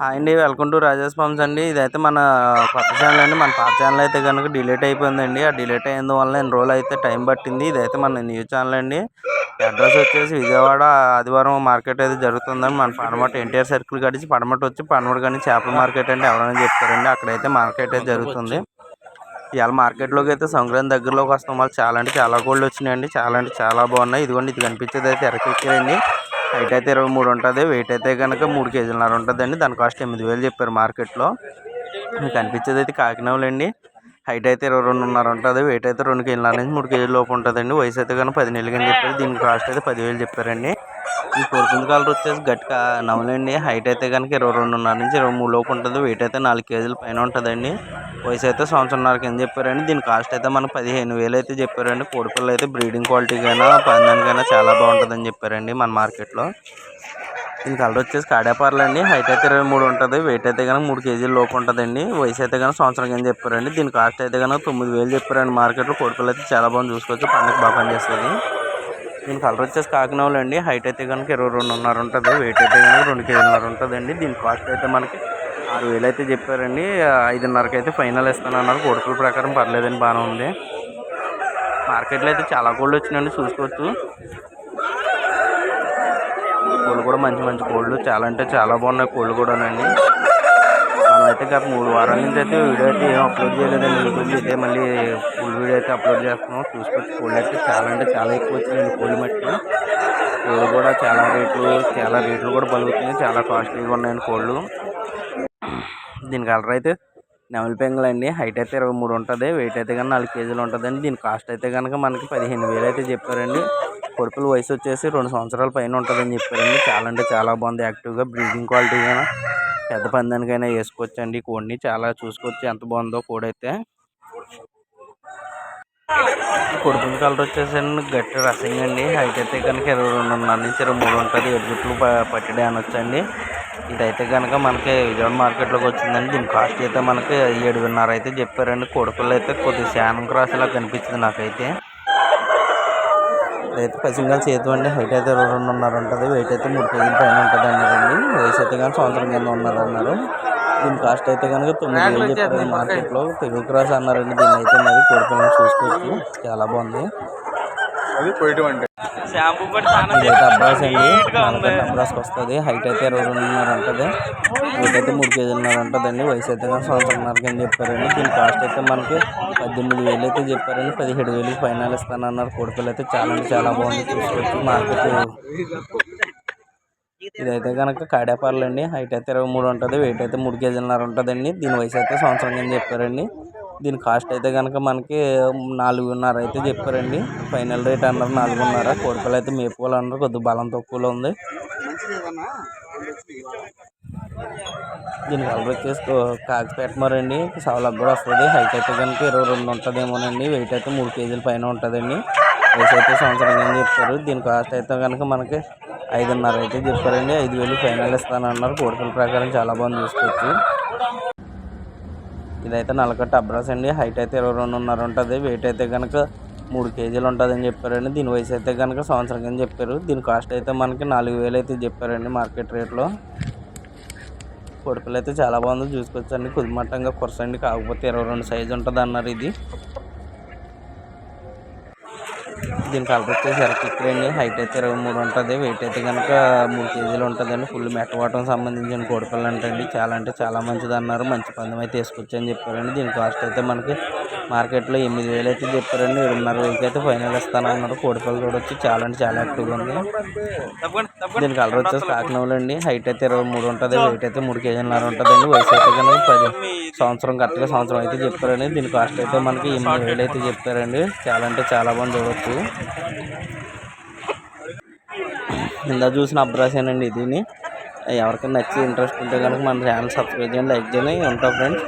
Hi అండి welcome to Rajesh forms అండి. ఇదైతే మన కొత్త ఛానల్ అండి. మన పాత ఛానల్ అయితే కనుక డిలీట్ అయిపోయిందండి. ఆ డిలీట్ అయ్యింది వల్ల ఎన్ని రోజులు అయితే టైం పట్టింది? ఇదైతే మన న్యూ ఛానల్ అండి. అడ్రస్ వచ్చేసి విజయవాడ ఆదివారం మార్కెట్ అయితే జరుగుతుందండి. మన పడమట ఎన్టీఆర్ సర్కిల్ కడిచి పడమట వచ్చి పడమట కానీ చేపల మార్కెట్ అంటే ఎవరైనా చెప్తారండి. అక్కడైతే మార్కెట్ అయితే జరుగుతుంది. ఇవాళ మార్కెట్లోకి అయితే సంక్రాంతి దగ్గరలోకి వస్తాం. వాళ్ళు చాలా అంటే చాలా కోళ్ళు వచ్చినాయండి. చాలా అంటే చాలా బాగున్నాయి. ఇదిగోండి ఇది కనిపించేది అయితే ఎరకెక్కారండి హైట్ అయితే ఇరవై మూడు ఉంటుంది వెయిట్ అయితే కనుక మూడు కేజీలన్నర ఉంటుందండి. దాని కాస్ట్ ఎనిమిది వేలు చెప్పారు మార్కెట్లో. మీకు కనిపించేది అయితే కాకినాడలండి. హైట్ అయితే ఇరవై రెండున్నర ఉంటుంది వెయిట్ అయితే రెండు కేజీల నుంచి మూడు కేజీల లోపు ఉంటుందండి. వయసు అయితే కనుక పది నెలలు కానీ చెప్పారు. దీని కాస్ట్ అయితే పదివేలు చెప్పారండి. ఈ కొడుకుంది కాలర్ వచ్చేసి గట్టిగా నవలండి. హైట్ అయితే కనుక ఇరవై రెండున్నర నుంచి ఇరవై మూడు లోపు ఉంటుంది వెయిట్ అయితే నాలుగు కేజీల పైన ఉంటుందండి. వయసు అయితే సంవత్సరంన్నర కింద చెప్పారండి? దీని కాస్ట్ అయితే మనకు పదిహేను వేలు అయితే చెప్పారండి కోడిపిల్లలు అయితే బ్రీడింగ్ క్వాలిటీకైనా పందానికైనా చాలా బాగుంటుందని చెప్పారండి మన మార్కెట్లో. దీని కలర్ వచ్చేసి కాడేపార్లండి హైట్ అయితే ఇరవై మూడు ఉంటుంది. వెయిట్ అయితే కనుక మూడు కేజీల లోపు ఉంటుందండి. వయసు అయితే కనుక సంవత్సరం కింద చెప్పారండి? దీని కాస్ట్ అయితే కనుక తొమ్మిది వేలు చెప్పారండి మార్కెట్లో. కోడిపిల్లలు అయితే చాలా బాగుంది. చూసుకోవచ్చు. పండుగ బాగా పనిచేస్తుంది. దీని కలర్ వచ్చేసి కాకినాడలు అండి. హైట్ అయితే కనుక ఇరవై రెండున్నర ఉంటుంది. వెయిట్ అయితే కనుక రెండు కేజీలన్నర ఉంటుందండి. దీని కాస్ట్ అయితే మనకి ఆరు వేలు అయితే చెప్పారండి. ఐదున్నరకి అయితే ఫైనల్ ఇస్తానన్నారు. కొడుకుల ప్రకారం పర్లేదండి బాగానే ఉంది. మార్కెట్లో అయితే చాలా కోళ్ళు వచ్చినాయండి చూసుకోవచ్చు. కోళ్ళు కూడా మంచి మంచి కోళ్ళు చాలా అంటే చాలా బాగున్నాయి కోళ్ళు కూడానండి. మనమైతే గత మూడు వారాల నుంచి అయితే వీడియో అయితే ఏం అప్లోడ్ చేయలేదండి. యూట్యూబ్ అయితే మళ్ళీ ఫుల్ వీడియో అయితే అప్లోడ్ చేస్తున్నాం. చూసుకోవచ్చు కోళ్ళు అయితే చాలా అంటే చాలా ఎక్కువ వచ్చినాయండి కోళ్ళు మట్టి కోళ్ళు కూడా చాలా రేట్లు చాలా రేట్లు కూడా పలుకుతున్నాయి చాలా కాస్ట్లీగా ఉన్నాయండి కోళ్ళు. దీని కలర్ అయితే నెమలి పెంగల్ అండి. హైట్ అయితే ఇరవై మూడు ఉంటుంది. వెయిట్ అయితే కనుక నాలుగు కేజీలు ఉంటుందండి. దీని కాస్ట్ అయితే కనుక మనకి పదిహేను వేలు అయితే చెప్పారండి. కొడుకుల వయసు వచ్చేసి రెండు సంవత్సరాల పైన ఉంటుందని చెప్పారండి. చాలా అంటే చాలా బాగుంది. యాక్టివ్గా బ్రీడింగ్ క్వాలిటీగా పెద్ద పందానికైనా వేసుకోవచ్చండి కోడిని. చాలా చూసుకోవచ్చు. ఎంత బాగుందో కోడి కొడుకుని కొడుకుల కలర్ వచ్చేసండి గట్టి రసింగ్ అండి. హైట్ అయితే కనుక ఇరవై రెండున్నర నుంచి ఇరవై మూడు ఉంటుంది. ఎడ్జుట్లు పట్టడే అనొచ్చండి ఇదైతే కనుక మనకి విజయవాడ మార్కెట్లోకి వచ్చిందండి. దీని కాస్ట్ అయితే మనకి ఏడున్నర అయితే చెప్పారండి. కొడుకులు అయితే కొద్దిగా శానం క్రాస్ ఇలా కనిపించింది నాకైతే. ఇదైతే పసిమిగా చేతు అండి. హైట్ అయితే ఇరవై రెండున్నర ఉంటుంది. వెయిట్ అయితే మూడు కేజీల పైన ఉంటుంది అన్నారండి వయసు అయితే కానీ సంవత్సరం కింద ఉన్నారు అన్నారు దీని కాస్ట్ అయితే కనుక తొమ్మిది వేలు చెప్పారు మార్కెట్లో తెలుగు క్రాస్ అన్నారండి దీన్ని అయితే మరి కోడిపిల్లని చూసుకోవచ్చు. చాలా బాగుంది. ఇదైతే అబ్రాస్ అండి నలభై అబ్రాస్కి వస్తుంది. హైట్ అయితే ఇరవై రెండున్నర ఉంటుంది. వెయిట్ అయితే మూడు కేజీలున్నర ఉంటుందండి. వయసు అయితే కానీ సంవత్సరంన్నర కింద చెప్పారండి. దీని కాస్ట్ అయితే మనకి పద్దెనిమిది వేలు అయితే చెప్పారండి. పదిహేడు వేలకి ఫైనల్ ఇస్తానన్నారు. కోడిపిల్ల అయితే చాలా అంటే చాలా బాగుంది. చూసుకోవచ్చు. మార్కెట్ ఇదైతే కనుక కాడేపార్లు అండి హైట్ అయితే ఇరవై మూడు ఉంటుంది వెయిట్ అయితే మూడు కేజీలన్నర ఉంటుందండి. దీని వయసు అయితే సంవత్సరం కింద చెప్పారండి. దీని కాస్ట్ అయితే కనుక మనకి నాలుగున్నర అయితే చెప్పారండి. ఫైనల్ రేట్ అన్నారు నాలుగున్నర. కోడిపిల్ల అయితే మేపుకోవాలి అన్నారు కొద్దిగా బలం తక్కువలో ఉంది. దీని కలర్ వచ్చేసి కాకి పెట్టమరండి సవలకు కూడా వస్తుంది. హైట్ అయితే కనుక ఇరవై రెండు ఉంటుందేమోనండి. వెయిట్ అయితే మూడు కేజీల పైన ఉంటుందండి. వయసు అయితే సంవత్సరం కింద చెప్పారు. దీని కాస్ట్ అయితే కనుక మనకి ఐదున్నర అయితే చెప్పారండి. ఐదు వేలు ఫైనల్ ఇస్తానన్నారు. కోడికల ప్రకారం చాలా బాగుంది చూసుకోవచ్చు. ఇదైతే నలకట్ట అబ్రాస్ అండి. హైట్ అయితే ఇరవై రెండున్నర ఉంటుంది. వెయిట్ అయితే కనుక మూడు కేజీలు ఉంటుందని చెప్పారండి. దీని వయసు అయితే కనుక సంవత్సరం కింద చెప్పారు. దీని కాస్ట్ అయితే మనకి నాలుగు వేలు అయితే చెప్పారండి మార్కెట్ రేట్లో. కొడుకులు అయితే చాలా బాగుంది. చూసుకోవచ్చండి. కుదిమట్టంగా కురసండి. కాకపోతే ఇరవై రెండు సైజు ఉంటుంది అన్నారు ఇది. దీని కలర్ వచ్చేసి ఎరకెక్కడండి హైట్ అయితే ఇరవై మూడు ఉంటుంది. వెయిట్ అయితే కనుక మూడు కేజీలు ఉంటుందండి. ఫుల్ మెట్టవాటం సంబంధించిన కోడిపిల్ల అంటండి చాలా అంటే చాలా మంచిది అన్నారు మంచి పందెం అయితే వేసుకొచ్చని చెప్పారండి. దీని కాస్ట్ అయితే మనకి మార్కెట్లో ఎనిమిది వేలు అయితే చెప్పారండి. ఏడున్నర వేలకి అయితే ఫైనల్ ఇస్తానన్నారు. కోడిపిల్ల వచ్చి చాలా అంటే చాలా యాక్టివ్గా ఉంది. దీని కలర్ వచ్చేసి కాకినవలండి హైట్ అయితే ఇరవై మూడు ఉంటుంది. వెయిట్ అయితే మూడు కేజీలన్నర ఉంటుందండి. వయసు అయితే కనుక పది సంవత్సరం కరెక్ట్గా సంవత్సరం అయితే చెప్పారండి. దీని కాస్ట్ అయితే మనకి ఎనిమిది వేలు అయితే చెప్పారండి. చాలా అంటే చాలా బాగుంది చూడవచ్చు ఇందా చూసిన అబ్రాసేనండి దీన్ని. ఎవరికైనా నచ్చి ఇంట్రెస్ట్ ఉంటే కనుక మన ఛానల్ సబ్స్క్రైబ్ చేయండి లైక్ చేయండి. ఉంటాం ఫ్రెండ్స్